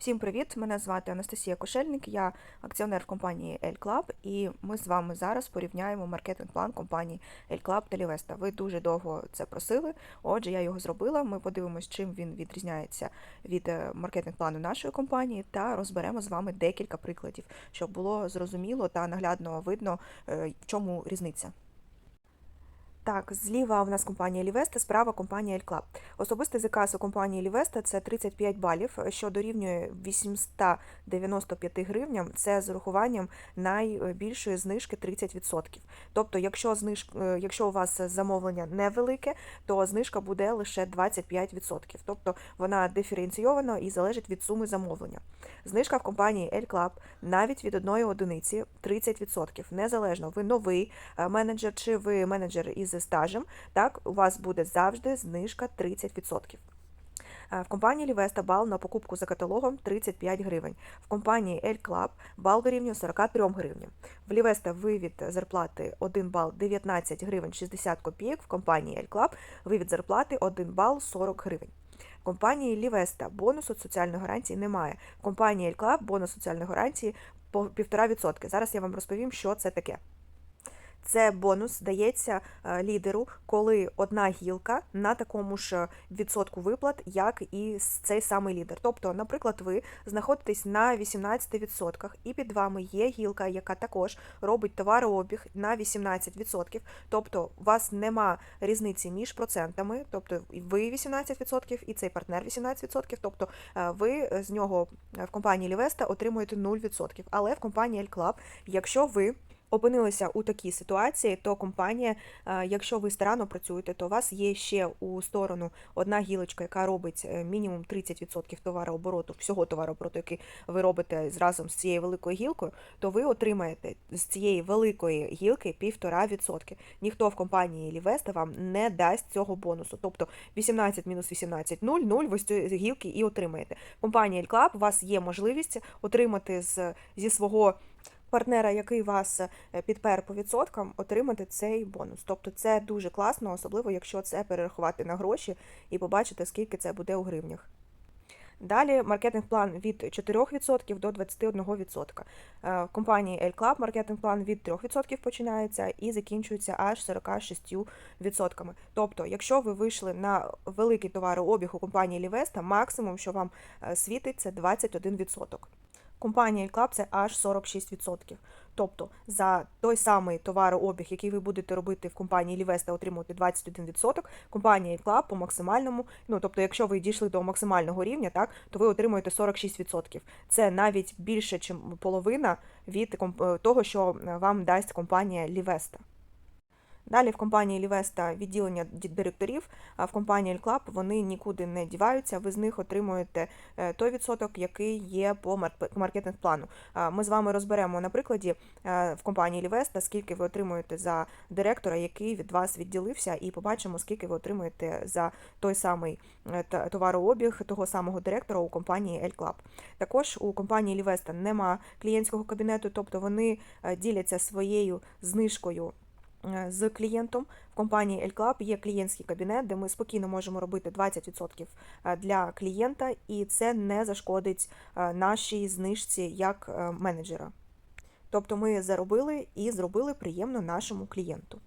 Всім привіт! Мене звати Анастасія Кошельник, я акціонер в компанії L Club, і ми з вами зараз порівняємо маркетинг-план компанії L Club та Livesta. Ви дуже довго це просили, отже, я його зробила. Ми подивимось, чим він відрізняється від е, маркетинг-плану нашої компанії, та розберемо з вами декілька прикладів, щоб було зрозуміло та наглядно видно, е, в чому різниця. Так, зліва в нас компанія Лівеста, справа компанія L-Club. Особистий заказ у компанії Лівеста це 35 балів, що дорівнює 895 гривням. Це з урахуванням найбільшої знижки 30%. Тобто, якщо зниж... е, якщо у вас замовлення невелике, то знижка буде лише 25%. Тобто вона диференційована і залежить від суми замовлення. Знижка в компанії L-Club навіть від одної одиниці 30%. Незалежно, ви новий е, менеджер чи ви менеджер із стажем, так, у вас буде завжди знижка 30%. Е, В компанії Лівеста бал на покупку за каталогом 35 гривень. В компанії L Club бал дорівнює 43 гривням. В Лівеста вивід зарплати 1 бал 19 гривень 60 копійок. В компанії L Club вивід зарплати 1 бал 40 гривень. В компанії Лівеста бонусу соціальної гарантії немає. В компанії L Club бонус соціальної гарантії по 1,5%. Зараз я вам розповім, що це таке. Це бонус дається е, лідеру, коли одна гілка на такому ж відсотку виплат, як і цей самий лідер. Тобто, наприклад, ви знаходитесь на 18%, і під вами є гілка, яка також робить товарообіг на 18%. Тобто, у вас нема різниці між процентами, тобто ви 18% і цей партнер 18%. Тобто е, ви з нього е, в компанії Лівеста отримуєте 0%. Але в компанії L Club, якщо ви опинилися у такій ситуації, то компанія, е, якщо ви старанно працюєте, то у вас є ще у сторону одна гілочка, яка робить е, мінімум 30% товарообороту, всього товарообороту, який ви робите разом з цією великою гілкою, то ви отримаєте з цієї великої гілки 1,5%. Ніхто в компанії Лівеста вам не дасть цього бонусу. Тобто 18 мінус 18 0, 0, ви з цієї гілки і отримаєте. Компанії L у вас є можливість отримати з, зі свого партнера, який вас е, підпер по відсоткам, отримати цей бонус. Тобто це дуже класно, особливо якщо це перерахувати на гроші і побачити, скільки це буде у гривнях. Далі маркетинг-план від 4% до 21%. Е, В компанії L Club маркетинг-план від 3% починається і закінчується аж 46%. Тобто, якщо ви вийшли на великий товарообіг у компанії Лівеста, максимум, що вам е, світить, це 21%. Компанія Club це аж 46%. Тобто за той самий товарообіг, який ви будете робити в компанії Лівеста, отримувати 21%, компанія Club по максимальному, ну тобто, якщо ви дійшли до максимального рівня, так то ви отримуєте 46%. Це навіть більше, ніж половина від того, що вам дасть компанія Лівеста. Далі в компанії Лівеста відділення ді- директорів, а в компанії Club вони нікуди не діваються, ви з них отримуєте е, той відсоток, який є по марп- маркетинг-плану. Ми з вами розберемо на прикладі е, в компанії Лівеста, скільки ви отримуєте за директора, який від вас відділився, і побачимо, скільки ви отримуєте за той самий е, товарообіг того самого директора у компанії Club. Також у компанії Лівеста нема клієнтського кабінету, тобто вони діляться своєю знижкою з клієнтом. В компанії L Club є клієнтський кабінет, де ми спокійно можемо робити 20% е, для клієнта, і це не зашкодить е, нашій знижці як е, менеджера. Тобто ми заробили і зробили приємно нашому клієнту.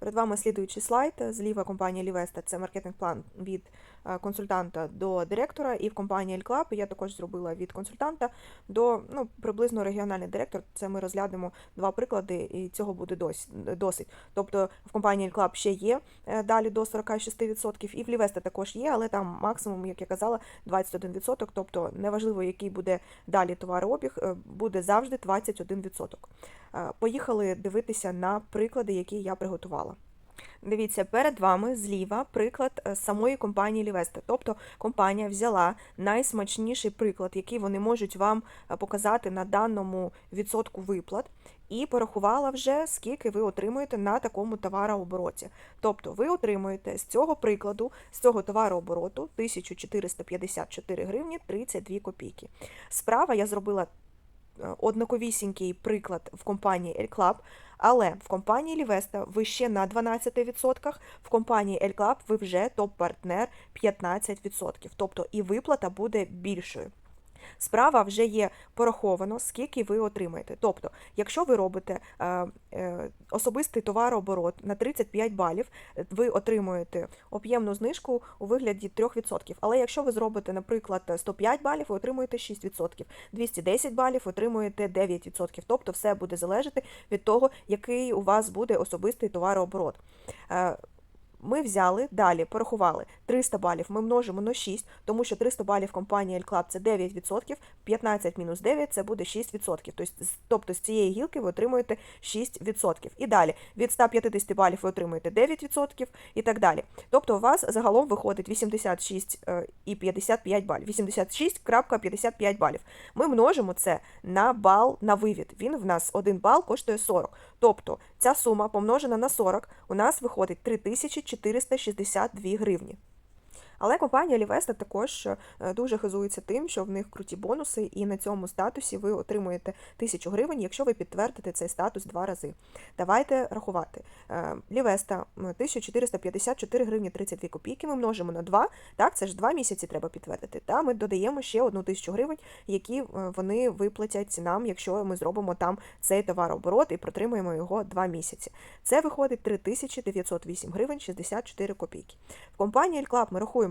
Перед вами слідуючий слайд. Зліва компанія Лівеста це маркетинг-план від е, консультанта до директора, і в компанії Club я також зробила від консультанта до ну, приблизно регіональний директор. Це ми розглянемо два приклади, і цього буде дос- досить. Тобто в компанії Club ще є е, далі до 46%, і в Лівеста також є, але там максимум, як я казала, 21%. Тобто неважливо, який буде далі товарообіг, е, буде завжди 21%. Е, Поїхали дивитися на приклади, які я приготувала. Дивіться, перед вами зліва приклад е, самої компанії Лівеста. Тобто компанія взяла найсмачніший приклад, який вони можуть вам е, показати на даному відсотку виплат, і порахувала вже, скільки ви отримуєте на такому товарообороті. Тобто ви отримуєте з цього прикладу, з цього товарообороту 1454 гривні 32 копійки. Справа я зробила однаковісінький приклад в компанії L Club, але в компанії Лівеста ви ще на 12%, в компанії Ель Клаб ви вже топ-партнер 15%. Тобто і виплата буде більшою. Справа вже є пораховано, скільки ви отримаєте. Тобто, якщо ви робите е, е, особистий товарооборот на 35 балів, е, ви отримуєте об'ємну знижку у вигляді 3%. Але якщо ви зробите, наприклад, 105 балів, ви отримуєте 6%, 210 балів отримуєте 9%. Тобто все буде залежати від того, який у вас буде особистий товарооборот. Ми взяли далі, порахували 300 балів. Ми множимо на 6, тому що 300 балів компанії L Club – це 9%, 15 мінус 9 – це буде 6%. Тобто, тобто з цієї гілки ви отримуєте 6%. І далі від 150 балів ви отримуєте 9% і так далі. Тобто у вас загалом виходить 86 е, і 55 балів. 86,55 балів. Ми множимо це на бал на вивід. Він в нас 1 бал коштує 40. Тобто ця сума помножена на 40 у нас виходить 3462 гривні. Але компанія Лівеста також е, дуже хизується тим, що в них круті бонуси, і на цьому статусі ви отримуєте 1000 гривень, якщо ви підтвердите цей статус два рази. Давайте рахувати. Е, Лівеста 1454 гривні 32 копійки. Ми множимо на 2. Так, це ж 2 місяці треба підтвердити. Та ми додаємо ще одну тисячу гривень, які е, вони виплатять нам, якщо ми зробимо там цей товарооборот і протримуємо його 2 місяці. Це виходить 3908 гривень 64 копійки. В компанії Club ми рахуємо.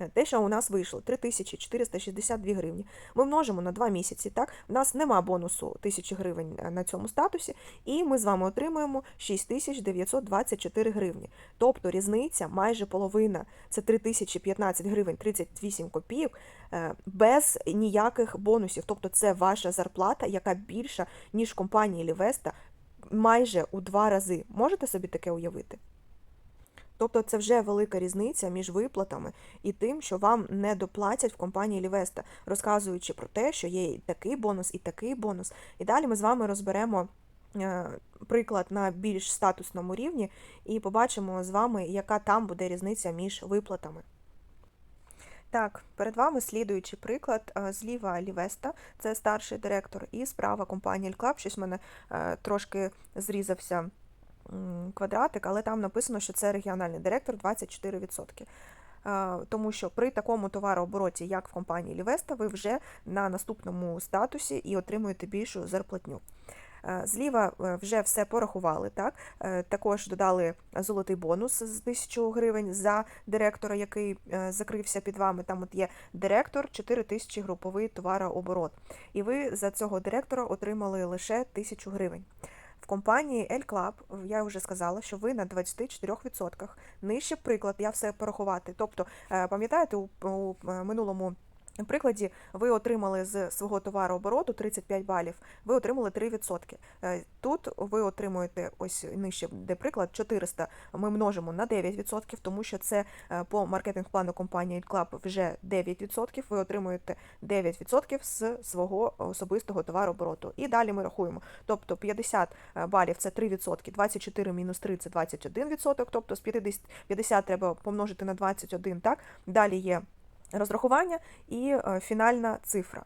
Е, Те, що у нас вийшло 3462 гривні, ми множимо на 2 місяці. Так, у нас нема бонусу 1000 гривень е, на цьому статусі, і ми з вами отримуємо 6924 гривні. Тобто різниця майже половина це 3015 гривень 38 копійок е, без ніяких бонусів. Тобто це ваша зарплата, яка більша, ніж компанії Лівеста, майже у два рази. Можете собі таке уявити? Тобто це вже велика різниця між виплатами і тим, що вам не доплатять в компанії Лівеста, розказуючи про те, що є і такий бонус, і такий бонус. І далі ми з вами розберемо е, приклад на більш статусному рівні і побачимо з вами, яка там буде різниця між виплатами. Так, перед вами слідуючий приклад. Е, Зліва Лівеста, це старший директор, і справа компанія Club. Щось в мене е, трошки зрізався квадратик, але там написано, що це регіональний директор 24%. Е, Тому що при такому товарообороті, як в компанії Лівеста, ви вже на наступному статусі і отримуєте більшу зарплатню. Е, Зліва е, вже все порахували, так? Також додали золотий бонус з 1000 гривень за директора, який закрився під вами. Там от є директор, 4000 груповий товарооборот. І ви за цього директора отримали лише 1000 гривень. В компанії L Club я вже сказала, що ви на 24%. Нижче приклад, я все порахувати. Тобто, е, пам'ятаєте, у, у е, минулому прикладі ви отримали з свого товарообороту 35 балів, ви отримали 3%. Е, Тут ви отримуєте ось нижче, де приклад 400 ми множимо на 9%, тому що це е, по маркетинг-плану компанії Club вже 9%. Ви отримуєте 9% з свого особистого товарообороту. І далі ми рахуємо. Тобто 50 балів це 3%, 24 мінус 3 це 21%, тобто з 50, 50 треба помножити на 21, так? Далі є розрахування і е, фінальна цифра.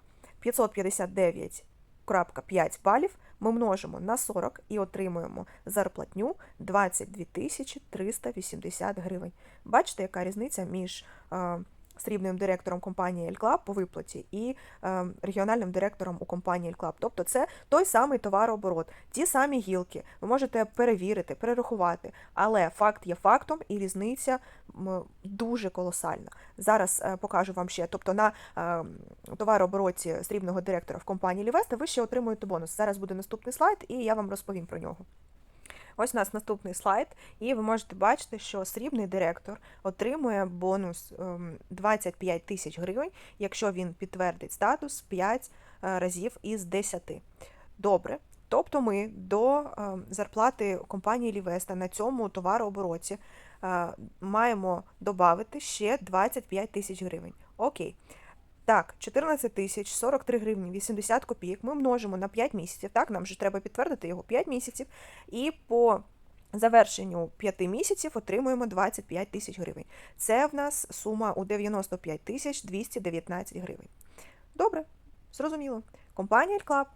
559,5 балів ми множимо на 40 і отримуємо зарплатню 22 380 гривень. Бачите, яка різниця між е, срібним директором компанії Club по виплаті і е, регіональним директором у компанії Club. Тобто це той самий товарооборот, ті самі гілки. Ви можете перевірити, перерахувати, але факт є фактом, і різниця дуже колосальна. Зараз е, покажу вам ще. Тобто на е, товарообороті срібного директора в компанії Лівеста ви ще отримуєте бонус. Зараз буде наступний слайд, і я вам розповім про нього. Ось у нас наступний слайд, і ви можете бачити, що срібний директор отримує бонус ем, 25 тисяч гривень, якщо він підтвердить статус 5 е, разів із 10. Добре. Тобто ми до е, зарплати компанії Лівеста на цьому товарообороті е, маємо додати ще 25 тисяч гривень. Окей. Так, 14 тисяч 43 гривні 80 копійок ми множимо на 5 місяців. Так, нам же треба підтвердити його 5 місяців. І по завершенню 5 місяців отримуємо 25 тисяч гривень. Це в нас сума у 95 тисяч 219 гривень. Добре, зрозуміло. Компанія Club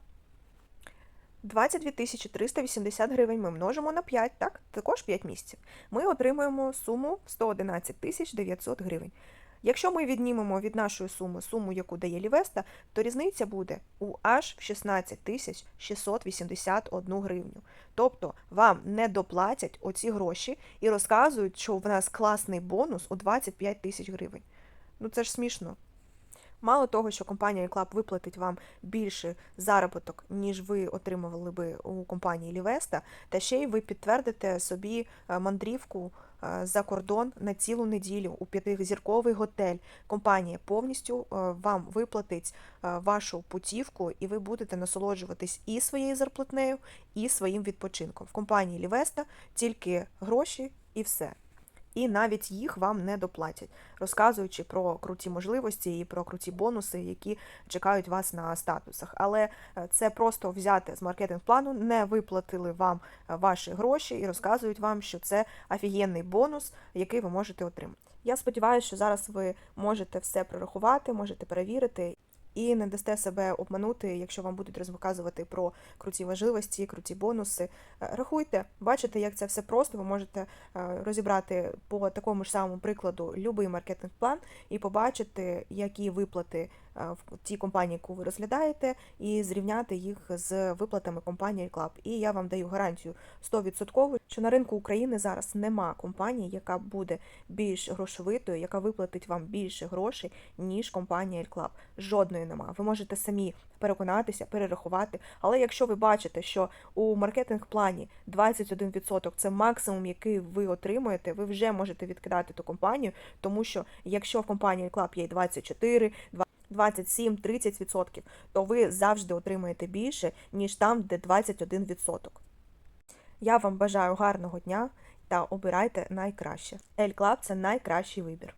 22 тисячі 380 гривень ми множимо на 5, так? Також 5 місяців. Ми отримуємо суму 111 тисяч 900 гривень. Якщо ми віднімемо від нашої суми суму, яку дає Лівеста, то різниця буде у аж 16 тисяч 681 гривню. Тобто вам не доплатять оці гроші і розказують, що в нас класний бонус у 25 тисяч гривень. Ну це ж смішно. Мало того, що компанія Club виплатить вам більше заробіток, ніж ви отримували би у компанії Лівеста, та ще й ви підтвердите собі е, мандрівку за кордон на цілу неділю у п'ятизірковий готель. Компанія повністю е, вам виплатить е, вашу путівку, і ви будете насолоджуватись і своєю зарплатнею, і своїм відпочинком. В компанії Лівеста тільки гроші і все і навіть їх вам не доплатять, розказуючи про круті можливості і про круті бонуси, які чекають вас на статусах. Але е, це просто взяти з маркетинг-плану, не виплатили вам е, ваші гроші і розказують вам, що це офігенний бонус, який ви можете отримати. Я сподіваюся, що зараз ви можете все прорахувати, можете перевірити. І не дасте себе обманути, якщо вам будуть розказувати про круті важливості, круті бонуси. Е, Рахуйте, бачите, як це все просто. Ви можете е, розібрати по такому ж самому прикладу будь-який маркетинг-план і побачити, які виплати в тій компанії, яку ви розглядаєте, і зрівняти їх з виплатами компанії Club. І я вам даю гарантію 100%, що на ринку України зараз нема компанії, яка буде більш грошовитою, яка виплатить вам більше грошей, ніж компанія Club. Жодної нема. Ви можете самі переконатися, перерахувати. Але якщо ви бачите, що у маркетинг-плані 21% це максимум, який ви отримуєте, ви вже можете відкидати ту компанію, тому що якщо в компанії Club є 24, 27, 30%, то ви завжди отримаєте більше, ніж там, де 21%. Я вам бажаю гарного дня та обирайте найкраще. L Club – це найкращий вибір.